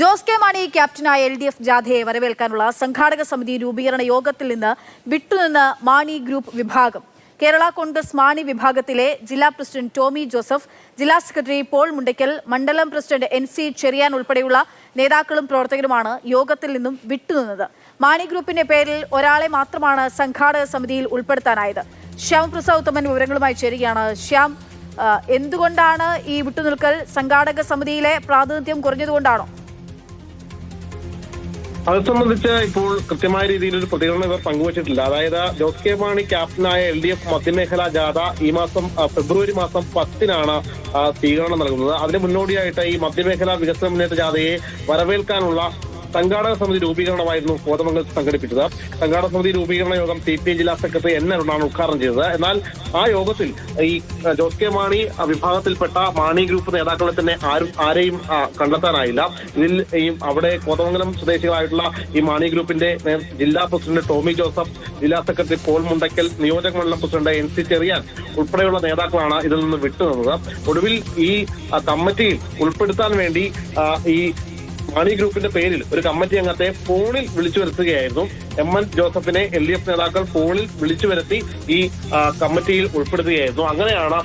Jose K Mani ക്യാപ്റ്റനായ L D F ജാഥയെ വരവേൽക്കാനുള്ള സംഘാടക സമിതി രൂപീകരണ യോഗത്തിൽ നിന്ന് വിട്ടുനിന്ന് മാണി ഗ്രൂപ്പ് വിഭാഗം. കേരള കോൺഗ്രസ് മാണി വിഭാഗത്തിലെ ജില്ലാ പ്രസിഡന്റ് ടോമി ജോസഫ് ജില്ലാ സെക്രട്ടറി പോൾ മുണ്ടയ്ക്കൽ മണ്ഡലം പ്രസിഡന്റ് എൻ സി ചെറിയാൻ ഉൾപ്പെടെയുള്ള നേതാക്കളും പ്രവർത്തകരുമാണ് യോഗത്തിൽ നിന്നും വിട്ടുനിന്നത്. മാണി ഗ്രൂപ്പിന്റെ പേരിൽ ഒരാളെ മാത്രമാണ് സംഘാടക സമിതിയിൽ ഉൾപ്പെടുത്താനായത്. ശ്യാംപ്രസാദ് ഉത്തമൻ വിവരങ്ങളുമായി ചേരുകയാണ്. ശ്യാം എന്തുകൊണ്ടാണ് ഈ വിട്ടുനിൽക്കൽ സംഘാടക സമിതിയിലെ പ്രാതിനിധ്യം കുറഞ്ഞതുകൊണ്ടാണോ? അത് സംബന്ധിച്ച് ഇപ്പോൾ കൃത്യമായ രീതിയിൽ ഒരു പ്രതികരണം ഇവർ പങ്കുവച്ചിട്ടില്ല. അതായത് ജോസ് കെ മാണി ക്യാപ്റ്റനായ എൽ ഡി എഫ് മധ്യമേഖലാ ജാഥ ഈ മാസം ഫെബ്രുവരി മാസം പത്തിനാണ് സ്വീകരണം നൽകുന്നത്. അതിന് മുന്നോടിയായിട്ട് ഈ മധ്യമേഖലാ വികസന മുന്നേറ്റ ജാഥയെ വരവേൽക്കാനുള്ള സംഘാടക സമിതി രൂപീകരണമായിരുന്നു കോതമംഗലത്ത് സംഘടിപ്പിച്ചത്. സംഘാടക സമിതി രൂപീകരണ യോഗം സി പി ഐ ജില്ലാ സെക്രട്ടറി എൻ അരുണാണ് ഉദ്ഘാടനം ചെയ്തത്. എന്നാൽ ആ യോഗത്തിൽ ഈ ജോസ് കെ മാണി വിഭാഗത്തിൽപ്പെട്ട മാണി ഗ്രൂപ്പ് നേതാക്കളെ തന്നെ ആരും ആരെയും കണ്ടെത്താനായില്ല. ഇതിൽ ഈ അവിടെ കോതമംഗലം സ്വദേശികളായിട്ടുള്ള ഈ മാണി ഗ്രൂപ്പിന്റെ ജില്ലാ പ്രസിഡന്റ് ടോമി ജോസഫ് ജില്ലാ സെക്രട്ടറി പോൾ മുണ്ടക്കൽ നിയോജക മണ്ഡലം പ്രസിഡന്റ് എൻ സി ചെറിയാൻ ഉൾപ്പെടെയുള്ള നേതാക്കളാണ് ഇതിൽ നിന്ന് വിട്ടുനിന്നത്. ഒടുവിൽ ഈ കമ്മിറ്റിയിൽ ഉൾപ്പെടുത്താൻ വേണ്ടി ഈ മാണി ഗ്രൂപ്പിന്റെ പേരിൽ ഒരു കമ്മിറ്റി അംഗത്തെ ഫോണിൽ വിളിച്ചു വരുത്തുകയായിരുന്നു. എം എൻ ജോസഫിനെ എൽ ഡി എഫ് നേതാക്കൾ ഫോണിൽ വിളിച്ചു വരുത്തി ഈ കമ്മിറ്റിയിൽ ഉൾപ്പെടുത്തുകയായിരുന്നു. അങ്ങനെയാണ്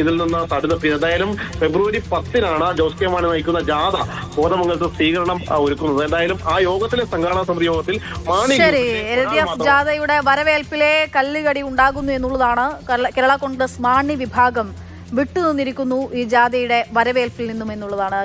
ഇതിൽ നിന്ന് തടുന്നെത്തിയത് എന്തായാലും ഫെബ്രുവരി പത്തിനാണ് ജോസ് കെ മാണി നയിക്കുന്ന ജാഥ കോതമംഗലത്ത് സ്വീകരണം ഒരുക്കുന്നത്. എന്തായാലും ആ യോഗത്തിലെ സംഘാടന സമിതി യോഗത്തിൽ മാണി ശരി ഗ്രൂപ്പിന്റെ എൽ ഡി എഫ് ജാഥയുടെ വരവേൽപ്പിലെ കല്ലുകടി ഉണ്ടാകുന്നു എന്നുള്ളതാണ് കേരള കോൺഗ്രസ് മാണി വിഭാഗം വിട്ടുനിന്നിരിക്കുന്നു ഈ ജാഥയുടെ വരവേൽപ്പിൽ നിന്നും എന്നുള്ളതാണ്.